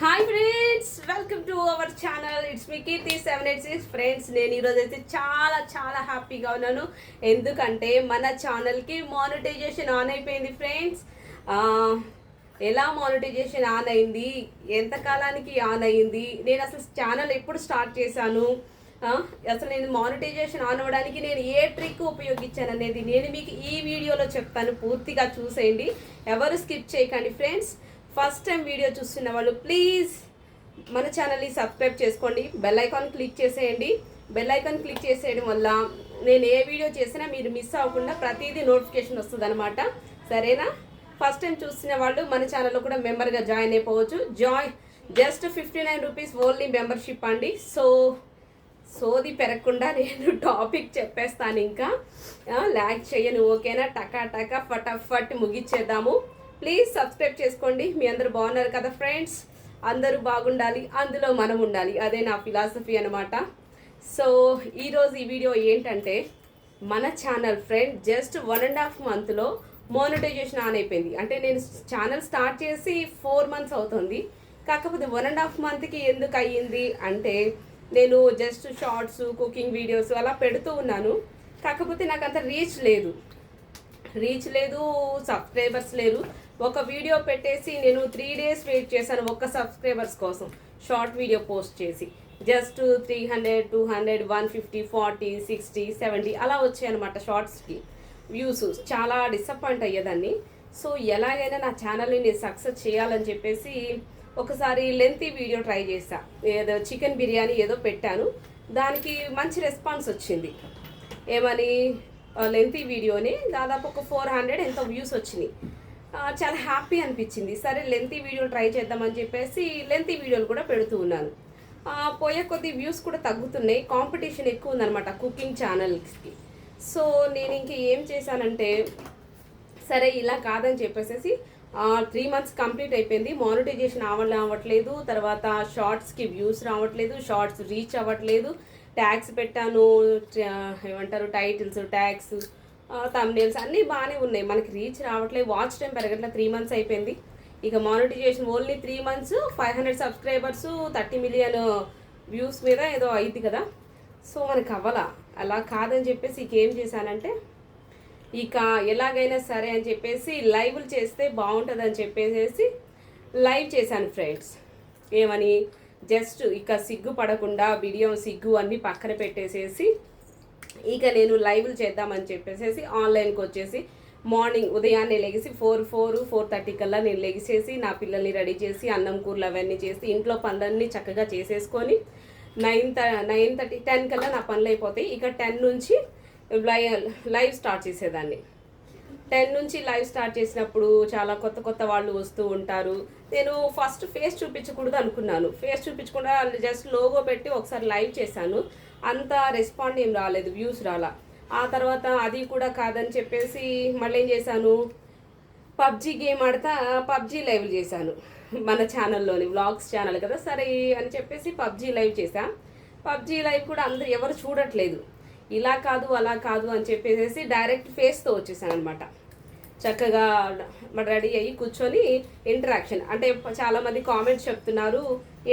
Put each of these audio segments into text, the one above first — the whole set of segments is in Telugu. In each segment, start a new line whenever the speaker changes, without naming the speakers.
Hi friends welcome to our channel. It's me Keerthi seven eight six friends నేను ఈరోజు అయితే చాలా చాలా హ్యాపీగా ఉన్నాను. ఎందుకంటే మన ఛానల్కి మానిటైజేషన్ ఆన్ అయిపోయింది ఫ్రెండ్స్. ఎలా మానిటైజేషన్ ఆన్ అయింది? ఎంతకాలానికి ఆన్ అయింది? నేను అసలు ఛానల్ ఎప్పుడు స్టార్ట్ చేశాను? అసలు నేను మానిటైజేషన్ ఆన్ అవ్వడానికి నేను ఏ ట్రిక్ ఉపయోగించాను అనేది నేను మీకు ఈ వీడియోలో చెప్తాను. పూర్తిగా చూసేయండి. ఎవరు స్కిప్ చేయకండి ఫ్రెండ్స్ ఫస్ట్ టైం వీడియో చూస్తున్న వాళ్ళు ప్లీజ్ మన ఛానల్ని సబ్స్క్రైబ్ చేసుకోండి. బెల్ ఐకాన్ క్లిక్ చేసేయండి. బెల్ ఐకాన్ క్లిక్ చేసేయడం వల్ల నేను ఏ వీడియో చేసినా మీరు మిస్ అవ్వకుండా ప్రతిదీ నోటిఫికేషన్ వస్తుంది అనమాట సరేనా? ఫస్ట్ టైం చూస్తున్న వాళ్ళు మన ఛానల్లో కూడా మెంబర్గా జాయిన్ అయిపోవచ్చు. Join just fifty nine rupees only membership అండి. సో సోది పెరగకుండా నేను టాపిక్ చెప్పేస్తాను ఇంకా. ల్యాక్ చేయను ఓకేనా? టకా టకా ఫటాఫట్ ముగిచ్చేద్దాము. ప్లీజ్ సబ్స్క్రైబ్ చేసుకోండి. మీ అందరూ బాగున్నారు కదా ఫ్రెండ్స్ అందరూ బాగుండాలి అందులో మనం ఉండాలి. అదే నా ఫిలాసఫీ అనమాట సో ఈరోజు ఈ వీడియో ఏంటంటే మన channel friend just one and half మంత్లో మోనిటైజేషన్ ఆన్ అయిపోయింది. అంటే నేను ఛానల్ స్టార్ట్ చేసి ఫోర్ మంత్స్ అవుతుంది. కాకపోతే వన్ అండ్ హాఫ్ మంత్కి ఎందుకు అయ్యింది అంటే నేను జస్ట్ షార్ట్స్ కుకింగ్ వీడియోస్ అలా పెడుతూ ఉన్నాను. కాకపోతే నాకు అంత రీచ్ లేదు. రీచ్ లేదు సబ్స్క్రైబర్స్ లేరు. ఒక వీడియో పెట్టేసి నేను త్రీ డేస్ వెయిట్ చేశాను ఒక్క సబ్స్క్రైబర్స్ కోసం. షార్ట్ వీడియో పోస్ట్ చేసి. Just three hundred two hundred one fifty forty sixty seventy అలా వచ్చాయనమాట షార్ట్స్కి వ్యూస్ చాలా డిసప్పాయింట్ అయ్యేదాన్ని. సో ఎలాగైనా నా ఛానల్ని నేను సక్సెస్ చేయాలని చెప్పేసి ఒకసారి లెంతీ వీడియో ట్రై చేశా. ఏదో చికెన్ బిర్యానీ ఏదో పెట్టాను. దానికి మంచి రెస్పాన్స్ వచ్చింది. ఏమని? లెంతీ వీడియోని దాదాపు ఒక ఫోర్ హండ్రెడ్ ఎంతో వ్యూస్ వచ్చినాయి. చాలా హ్యాపీ అనిపించింది. సరే లెంతీ వీడియోలు ట్రై చేద్దామని చెప్పేసి లెంతీ వీడియోలు కూడా పెడుతూ ఉన్నాను. పోయే కొద్ది వ్యూస్ కూడా తగ్గుతున్నాయి. కాంపిటీషన్ ఎక్కువ ఉందన్నమాట కుకింగ్ ఛానల్స్కి సో నేను ఇంక ఏం చేశానంటే సరే ఇలా కాదని చెప్పేసి త్రీ మంత్స్ కంప్లీట్ అయిపోయింది. మానిటైజేషన్ అవ్వాలి అవ్వట్లేదు. తర్వాత షార్ట్స్కి వ్యూస్ రావట్లేదు. షార్ట్స్ రీచ్ అవ్వట్లేదు. ట్యాగ్స్ పెట్టాను. ఏమంటారు టైటిల్స్ ట్యాగ్స్ తమ్నేల్స్ అన్నీ బాగానే ఉన్నాయి. మనకి రీచ్ రావట్లేదు. వాచ్ టైం పెరగట్లే త్రీ మంత్స్ అయిపోయింది. ఇక monetization only three months five hundred subscribers thirty million views మీద ఏదో అయింది కదా. సో మనకి అవ్వాలా? అలా కాదని చెప్పేసి ఇక ఏం చేశానంటే ఇక ఎలాగైనా సరే అని చెప్పేసి లైవ్లు చేస్తే బాగుంటుంది అని చెప్పేసి లైవ్ చేశాను ఫ్రెండ్స్ ఏమని? జస్ట్ ఇక సిగ్గు పడకుండా వీడియో సిగ్గు అన్నీ పక్కన పెట్టేసేసి ఇక నేను లైవ్లు చేద్దామని చెప్పేసి ఆన్లైన్కి వచ్చేసి మార్నింగ్ ఉదయాన్నే లెగిసి ఫోర్ ఫోర్ ఫోర్ థర్టీ కల్లా నేను లెగిసేసి నా పిల్లల్ని రెడీ చేసి అన్నం కూరలు అవన్నీ చేసి ఇంట్లో పనులన్నీ చక్కగా చేసేసుకొని నైన్ థ నైన్ థర్టీ టెన్ కల్లా నా పనులు అయిపోతాయి. ఇక టెన్ నుంచి లైవ్ లైవ్ స్టార్ట్ చేసేదాన్ని. టెన్ నుంచి లైవ్ స్టార్ట్ చేసినప్పుడు చాలా కొత్త కొత్త వాళ్ళు వస్తూ ఉంటారు. నేను ఫస్ట్ ఫేస్ చూపించకూడదు అనుకున్నాను. ఫేస్ చూపించకుండా జస్ట్ లోగో పెట్టి ఒకసారి లైవ్ చేశాను. అంత రెస్పాండ్ ఏం రాలేదు వ్యూస్ రాలా. ఆ తర్వాత అది కూడా కాదని చెప్పేసి మళ్ళీ ఏం చేశాను? పబ్జి గేమ్ ఆడతా పబ్జి లైవ్ చేశాను. మన ఛానల్లోని వ్లాగ్స్ ఛానల్ కదా సరే అని చెప్పేసి పబ్జి లైవ్ చేశా. పబ్జి లైవ్ కూడా అందరు ఎవరు చూడట్లేదు. ఇలా కాదు అలా కాదు అని చెప్పేసి డైరెక్ట్ ఫేస్తో వచ్చేసాను అనమాట చక్కగా రెడీ అయ్యి కూర్చొని ఇంటరాక్షన్. అంటే చాలామంది కామెంట్స్ చెప్తున్నారు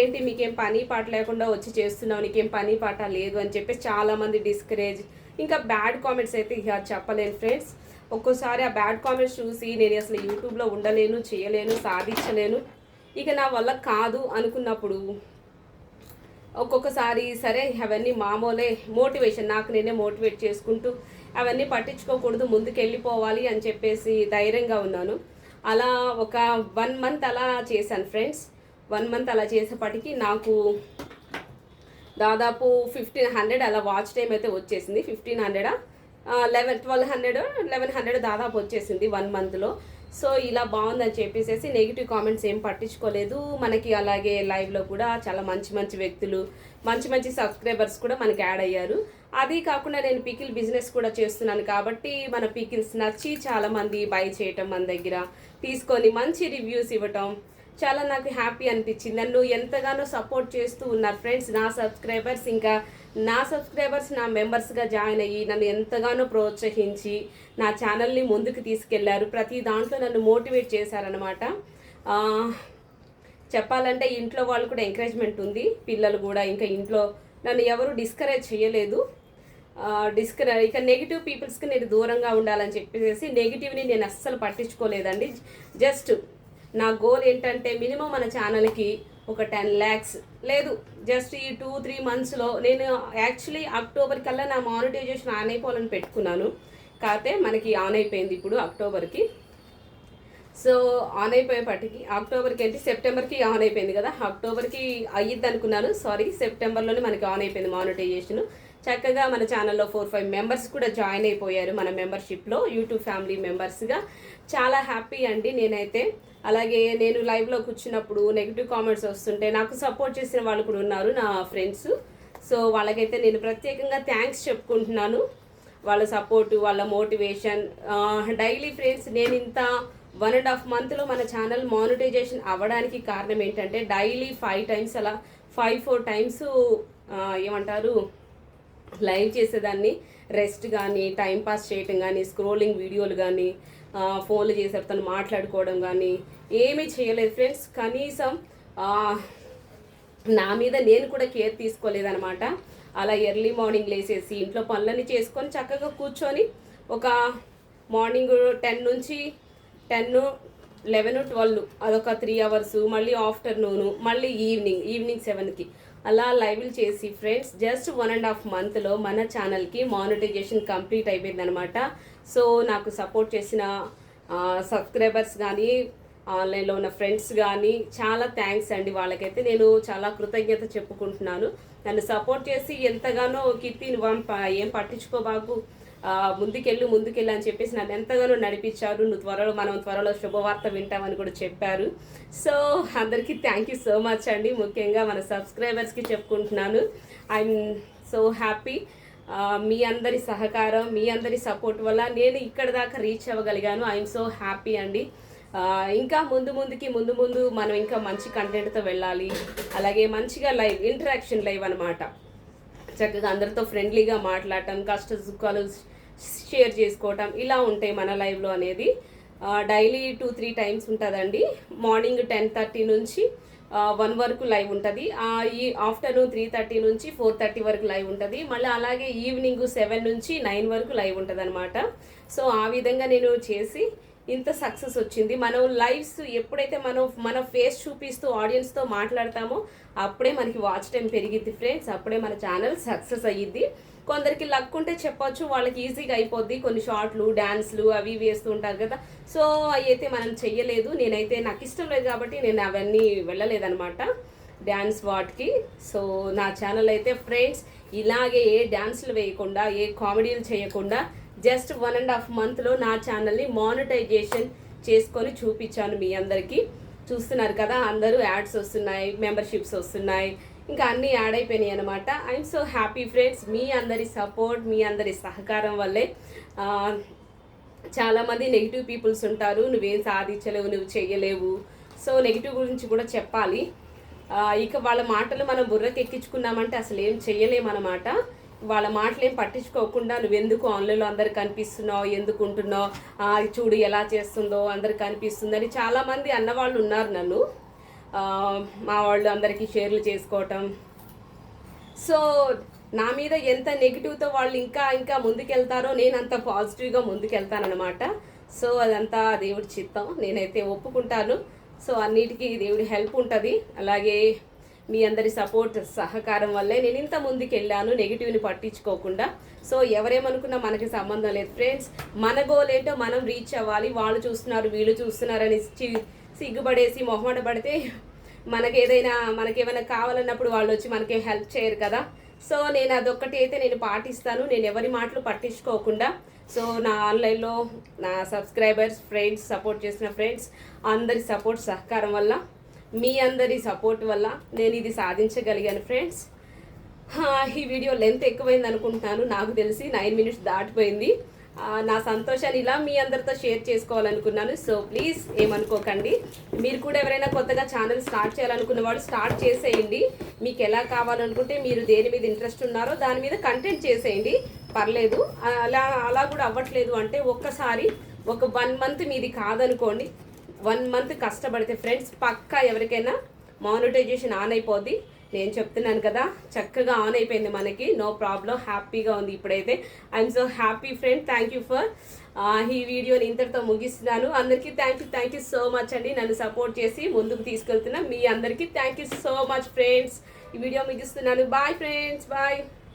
ఏంటి మీకేం పని పాట లేకుండా వచ్చి చేస్తున్నావు నీకేం పని పాట లేదు అని చెప్పేసి చాలామంది డిస్కరేజ్ ఇంకా బ్యాడ్ కామెంట్స్ అయితే ఇక చెప్పలేను ఫ్రెండ్స్ ఒక్కోసారి ఆ బ్యాడ్ కామెంట్స్ చూసి నేను అసలు యూట్యూబ్లో ఉండలేను చేయలేను సాధించలేను. ఇక నా వల్ల కాదు అనుకున్నప్పుడు ఒక్కొక్కసారి సరే అవన్నీ మామూలే మోటివేషన్ నాకు నేనే మోటివేట్ చేసుకుంటూ అవన్నీ పట్టించుకోకూడదు ముందుకు వెళ్ళిపోవాలి అని చెప్పేసి ధైర్యంగా ఉన్నాను. అలా ఒక వన్ మంత్ అలా చేశాను ఫ్రెండ్స్. వన్ మంత్ అలా చేసేపటికి నాకు దాదాపు ఫిఫ్టీన్ హండ్రెడ్ అలా వాచ్ టైం అయితే వచ్చేసింది. Fifteen హండ్రెడా? Eleven twelve hundred eleven hundred దాదాపు వచ్చేసింది వన్ మంత్లో. సో ఇలా బాగుందని చెప్పేసి నెగిటివ్ కామెంట్స్ ఏం పట్టించుకోలేదు. మనకి అలాగే లైవ్లో కూడా చాలా మంచి మంచి వ్యక్తులు మంచి మంచి సబ్స్క్రైబర్స్ కూడా మనకి యాడ్ అయ్యారు. అది కాకుండా నేను పికిల్ బిజినెస్ కూడా చేస్తున్నాను కాబట్టి మన పికిల్స్ నచ్చి చాలామంది బై చేయటం మన దగ్గర తీసుకొని మంచి రివ్యూస్ ఇవ్వటం చాలా నాకు హ్యాపీ అనిపించింది. నన్ను ఎంతగానో సపోర్ట్ చేస్తూ ఉన్నారు ఫ్రెండ్స్ నా సబ్స్క్రైబర్స్ ఇంకా నా సబ్స్క్రైబర్స్ నా మెంబర్స్గా జాయిన్ అయ్యి నన్ను ఎంతగానో ప్రోత్సహించి నా ఛానల్ని ముందుకు తీసుకెళ్ళారు. ప్రతి దాంట్లో నన్ను మోటివేట్ చేశారనమాట చెప్పాలంటే ఇంట్లో వాళ్ళు కూడా ఎంకరేజ్మెంట్ ఉంది. పిల్లలు కూడా ఇంకా ఇంట్లో నన్ను ఎవరు డిస్కరేజ్ చేయలేదు. డిస్కర్ ఇక నెగిటివ్ పీపుల్స్కి నేను దూరంగా ఉండాలని చెప్పేసి నెగిటివ్ని నేను అస్సలు పట్టించుకోలేదండి. జస్ట్ నా గోల్ ఏంటంటే మినిమం మన ఛానల్కి ఒక టెన్ ల్యాక్స్ లేదు. జస్ట్ ఈ టూ త్రీ మంత్స్లో నేను యాక్చువల్లీ అక్టోబర్ కల్లా నా మానిటైజేషన్ ఆన్ అయిపోవాలని పెట్టుకున్నాను. కాకపోతే మనకి ఆన్ అయిపోయింది ఇప్పుడు అక్టోబర్కి సో ఆన్ అయిపోయేపాటికి అక్టోబర్కి ఏంటి? సెప్టెంబర్కి ఆన్ అయిపోయింది కదా. అక్టోబర్కి అయ్యిద్ది అనుకున్నాను సారీ సెప్టెంబర్లోనే మనకి ఆన్ అయిపోయింది మానిటైజేషన్ చక్కగా మన ఛానల్లో ఫోర్ ఫైవ్ మెంబర్స్ కూడా జాయిన్ అయిపోయారు మన మెంబర్షిప్లో యూట్యూబ్ ఫ్యామిలీ మెంబర్స్గా చాలా హ్యాపీ అండి నేనైతే. అలాగే నేను లైవ్లో కూర్చున్నప్పుడు నెగిటివ్ కామెంట్స్ వస్తుంటే నాకు సపోర్ట్ చేసిన వాళ్ళు కూడా ఉన్నారు నా ఫ్రెండ్స్ సో వాళ్ళకైతే నేను ప్రత్యేకంగా థ్యాంక్స్ చెప్పుకుంటున్నాను. వాళ్ళ సపోర్టు వాళ్ళ మోటివేషన్ డైలీ ఫ్రెండ్స్ నేను ఇంత వన్ అండ్ హాఫ్ మంత్లో మన ఛానల్ మానిటైజేషన్ అవ్వడానికి కారణం ఏంటంటే డైలీ ఫైవ్ టైమ్స్ అలా ఫైవ్ ఫోర్ టైమ్స్ ఏమంటారు లైవ్ చేసేదాన్ని. రెస్ట్ కానీ టైంపాస్ చేయటం కానీ స్క్రోలింగ్ వీడియోలు కానీ ఫోన్లు చేసేటప్పుడు తను మాట్లాడుకోవడం కానీ ఏమీ చేయలేదు ఫ్రెండ్స్. కనీసం నా మీద నేను కూడా కేర్ తీసుకోలేదనమాట అలా ఎర్లీ మార్నింగ్ లేసేసి ఇంట్లో పనులన్నీ చేసుకొని చక్కగా కూర్చొని ఒక మార్నింగ్ టెన్ నుంచి టెన్ లెవెన్ ట్వెల్వ్ అదొక త్రీ అవర్స్ మళ్ళీ ఆఫ్టర్నూను మళ్ళీ ఈవినింగ్ ఈవినింగ్ సెవెన్కి. అలా లైవ్లు చేసి friends just one and half మంత్లో మన ఛానల్కి మానిటైజేషన్ కంప్లీట్ అయిపోయిందనమాట సో నాకు సపోర్ట్ చేసిన సబ్స్క్రైబర్స్ కానీ ఆన్లైన్లో ఉన్న ఫ్రెండ్స్ కానీ చాలా థ్యాంక్స్ అండి వాళ్ళకైతే. నేను చాలా కృతజ్ఞత చెప్పుకుంటున్నాను. నన్ను సపోర్ట్ చేసి ఎంతగానో కీర్తి నువ్వు ఏం ప- ఏం పట్టించుకోబాకు ముందుకెళ్ళు ముందుకెళ్ళు అని చెప్పేసి నన్ను ఎంతగానో నడిపించారు. నువ్వు త్వరలో మనం త్వరలో శుభవార్త వింటామని కూడా చెప్పారు. సో అందరికీ థ్యాంక్ యూ సో మచ్ అండి. ముఖ్యంగా మన సబ్స్క్రైబర్స్కి చెప్పుకుంటున్నాను. ఐఎమ్ సో హ్యాపీ మీ అందరి సహకారం మీ అందరి సపోర్ట్ వల్ల నేను ఇక్కడ దాకా రీచ్ అవ్వగలిగాను. ఐఎమ్ సో హ్యాపీ అండి. ఇంకా ముందు ముందుకి ముందు ముందు మనం ఇంకా మంచి కంటెంట్తో వెళ్ళాలి. అలాగే మంచిగా లైవ్ ఇంటరాక్షన్ లైవ్ అనమాట చక్కగా అందరితో ఫ్రెండ్లీగా మాట్లాడటం కష్ట సుఖాలు షేర్ చేసుకోవటం ఇలా ఉంటాయి మన లైవ్లో అనేది డైలీ టూ త్రీ టైమ్స్ ఉంటుందండి. మార్నింగ్ టెన్ థర్టీ నుంచి వన్ వరకు లైవ్ ఉంటుంది. ఈ ఆఫ్టర్నూన్ త్రీ థర్టీ నుంచి ఫోర్ థర్టీ వరకు లైవ్ ఉంటుంది. మళ్ళీ అలాగే ఈవినింగ్ సెవెన్ నుంచి నైన్ వరకు లైవ్ ఉంటుంది అనమాట సో ఆ విధంగా నేను చేసి ఇంత సక్సెస్ వచ్చింది. మనం లైవ్స్ ఎప్పుడైతే మనం మన ఫేస్ చూపిస్తూ ఆడియన్స్తో మాట్లాడతామో అప్పుడే మనకి వాచ్ టైం పెరిగిద్ది ఫ్రెండ్స్ అప్పుడే మన ఛానల్ సక్సెస్ అయ్యిద్ది. కొందరికి లక్ ఉంటే చెప్పొచ్చు వాళ్ళకి ఈజీగా అయిపోద్ది. కొన్ని షార్ట్లు డ్యాన్స్లు అవి ఇవి వేస్తూ ఉంటారు కదా. సో అవి అయితే మనం చెయ్యలేదు. నేనైతే నాకు ఇష్టం లేదు కాబట్టి నేను అవన్నీ వెళ్ళలేదన్నమాట డ్యాన్స్ వాటికి సో నా ఛానల్ అయితే ఫ్రెండ్స్ ఇలాగే ఏ డ్యాన్స్లు వేయకుండా ఏ కామెడీలు చేయకుండా జస్ట్ వన్ అండ్ హాఫ్ మంత్లో నా ఛానల్ని మానిటైజేషన్ చేసుకొని చూపించాను మీ అందరికీ. చూస్తున్నారు కదా అందరూ యాడ్స్ వస్తున్నాయి మెంబర్షిప్స్ వస్తున్నాయి ఇంకా అన్నీ యాడ్ అయిపోయినాయి అనమాట ఐఎమ్ సో హ్యాపీ ఫ్రెండ్స్ మీ అందరి సపోర్ట్ మీ అందరి సహకారం వల్లే చాలామంది నెగిటివ్ పీపుల్స్ ఉంటారు. నువ్వేం సాధించలేవు నువ్వు చేయలేవు. సో నెగిటివ్ గురించి కూడా చెప్పాలి. ఇక వాళ్ళ మాటలు మనం బుర్రకి ఎక్కించుకున్నామంటే అసలు ఏం చేయలేమన్నమాట. వాళ్ళ మాటలు ఏం పట్టించుకోకుండా నువ్వెందుకు ఆన్లైన్లో అందరికి కనిపిస్తున్నావు ఎందుకు ఉంటున్నావు చూడు ఎలా చేస్తుందో అందరికి కనిపిస్తుందని చాలామంది అన్నవాళ్ళు ఉన్నారు నన్ను. మా వాళ్ళు అందరికీ షేర్లు చేసుకోవటం. సో నా మీద ఎంత నెగిటివ్తో వాళ్ళు ఇంకా ఇంకా ముందుకెళ్తారో నేను అంత పాజిటివ్గా ముందుకెళ్తానన్నమాట. సో అదంతా దేవుడి చిత్తం. నేనైతే ఒప్పుకుంటాను. సో అన్నిటికీ దేవుడి హెల్ప్ ఉంటుంది. అలాగే మీ అందరి సపోర్ట్ సహకారం వల్లే నేను ఇంత ముందుకు వెళ్ళాను నెగిటివ్ని పట్టించుకోకుండా. సో ఎవరేమనుకున్నా మనకి సంబంధం లేదు. ఫ్రెండ్స్ మన గోల్ ఏంటో మనం రీచ్ అవ్వాలి. వాళ్ళు చూస్తున్నారు వీళ్ళు చూస్తున్నారని చి- సిగ్గుపడేసి మొహమాట పడితే మనకి ఏదైనా మనకి ఏమైనా కావాలన్నప్పుడు వాళ్ళు వచ్చి మనకి హెల్ప్ చేయరు కదా. సో నేను అదొక్కటి అయితే నేను పాటిస్తాను. నేను ఎవరి మాటలు పట్టించుకోకుండా. సో నా ఆన్లైన్లో నా సబ్స్క్రైబర్స్ ఫ్రెండ్స్ సపోర్ట్ చేసిన ఫ్రెండ్స్ అందరి సపోర్ట్ సహకారం వల్ల మీ అందరి సపోర్ట్ వల్ల నేను ఇది సాధించగలిగాను ఫ్రెండ్స్ ఈ వీడియో లెంత్ ఎక్కువైంది అనుకుంటున్నాను. నాకు తెలిసి నైన్ మినిట్స్ దాటిపోయింది. నా సంతోషాన్ని ఇలా మీ అందరితో షేర్ చేసుకోవాలనుకున్నాను. సో ప్లీజ్ ఏమనుకోకండి. మీరు కూడా ఎవరైనా కొత్తగా ఛానల్ స్టార్ట్ చేయాలనుకున్న వాళ్ళు స్టార్ట్ చేసేయండి. మీకు ఎలా కావాలనుకుంటే మీరు దేని మీద ఇంట్రెస్ట్ ఉన్నారో దాని మీద కంటెంట్ చేసేయండి. పర్లేదు. అలా అలా కూడా అవ్వట్లేదు అంటే ఒక్కసారి ఒక వన్ మంత్ మీది కాదనుకోండి. వన్ మంత్ కష్టపడితే ఫ్రెండ్స్ పక్కా ఎవరికైనా మానిటైజేషన్ ఆన్ అయిపోద్ది. నేను చెప్తున్నాను కదా చక్కగా ఆన్ అయిపోయింది మనకి. నో ప్రాబ్లం హ్యాపీగా ఉంది ఇప్పుడైతే. I'm so happy friend thank you for ఈ వీడియోని ఇంతటితో ముగిస్తున్నాను. అందరికీ thank you thank you so much అండి. నన్ను సపోర్ట్ చేసి ముందుకు తీసుకెళ్తున్నా మీ అందరికీ thank you so much friends ఈ వీడియో ముగిస్తున్నాను. Bye friends bye